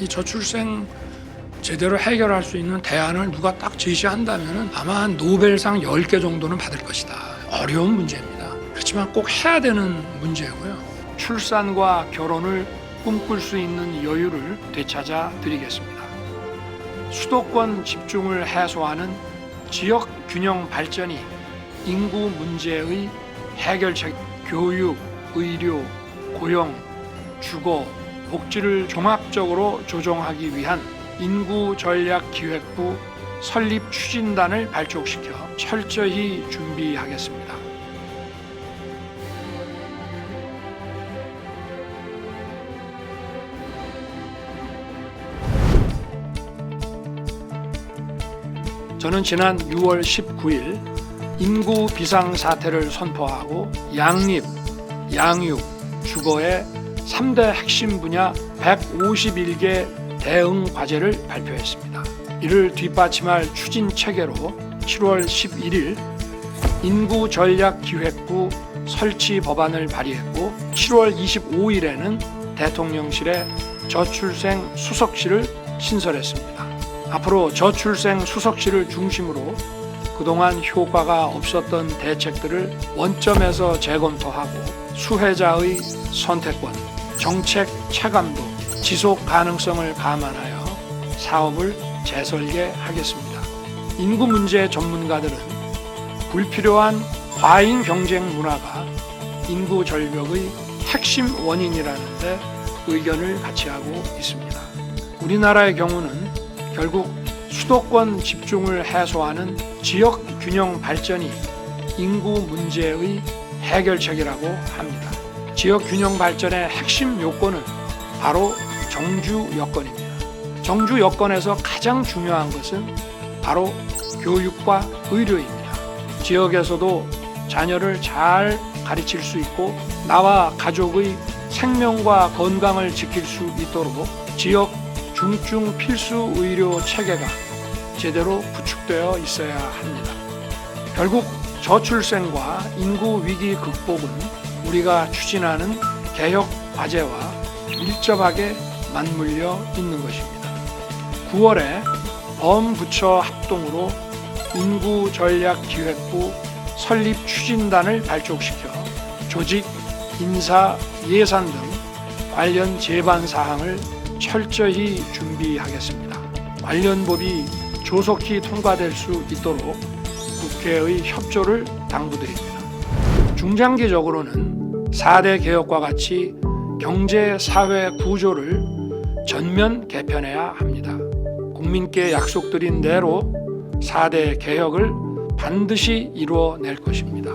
이 저출생 제대로 해결할 수 있는 대안을 누가 딱 제시한다면 아마 한 노벨상 10개 정도는 받을 것이다. 어려운 문제입니다. 그렇지만 꼭 해야 되는 문제고요. 출산과 결혼을 꿈꿀 수 있는 여유를 되찾아 드리겠습니다. 수도권 집중을 해소하는 지역 균형 발전이 인구 문제의 해결책, 교육, 의료, 고용, 주거, 복지를 종합적으로 조정하기 위한 인구 전략 기획부 설립 추진단을 발족시켜 철저히 준비하겠습니다. 저는 지난 6월 19일 인구 비상 사태를 선포하고 양립, 양육, 주거의 3대 핵심 분야 151개 대응 과제를 발표했습니다. 이를 뒷받침할 추진 체계로 7월 11일 인구 전략 기획부 설치 법안을 발의했고 7월 25일에는 대통령실에 저출생 수석실을 신설했습니다. 앞으로 저출생 수석실을 중심으로 그동안 효과가 없었던 대책들을 원점에서 재검토하고 수혜자의 선택권, 정책 체감도, 지속 가능성을 감안하여 사업을 재설계하겠습니다. 인구 문제 전문가들은 불필요한 과잉 경쟁 문화가 인구 절벽의 핵심 원인이라는데 의견을 같이 하고 있습니다. 우리나라의 경우는 결국 수도권 집중을 해소하는 지역 균형 발전이 인구 문제의 해결책이라고 합니다. 지역 균형 발전의 핵심 요건은 바로 정주 여건입니다. 정주 여건에서 가장 중요한 것은 바로 교육과 의료입니다. 지역에서도 자녀를 잘 가르칠 수 있고 나와 가족의 생명과 건강을 지킬 수 있도록 지역 중증 필수 의료 체계가 제대로 구축되어 있어야 합니다. 결국 저출생과 인구 위기 극복은 우리가 추진하는 개혁 과제와 밀접하게 맞물려 있는 것입니다. 9월에 범부처 합동으로 인구 전략 기획부 설립 추진단을 발족시켜 조직, 인사, 예산 등 관련 제반 사항을 철저히 준비하겠습니다. 관련 법이 조속히 통과될 수 있도록 국회의 협조를 당부드립니다. 중장기적으로는 4대 개혁과 같이 경제 사회 구조를 전면 개편해야 합니다. 국민께 약속드린 대로 4대 개혁을 반드시 이루어낼 것입니다.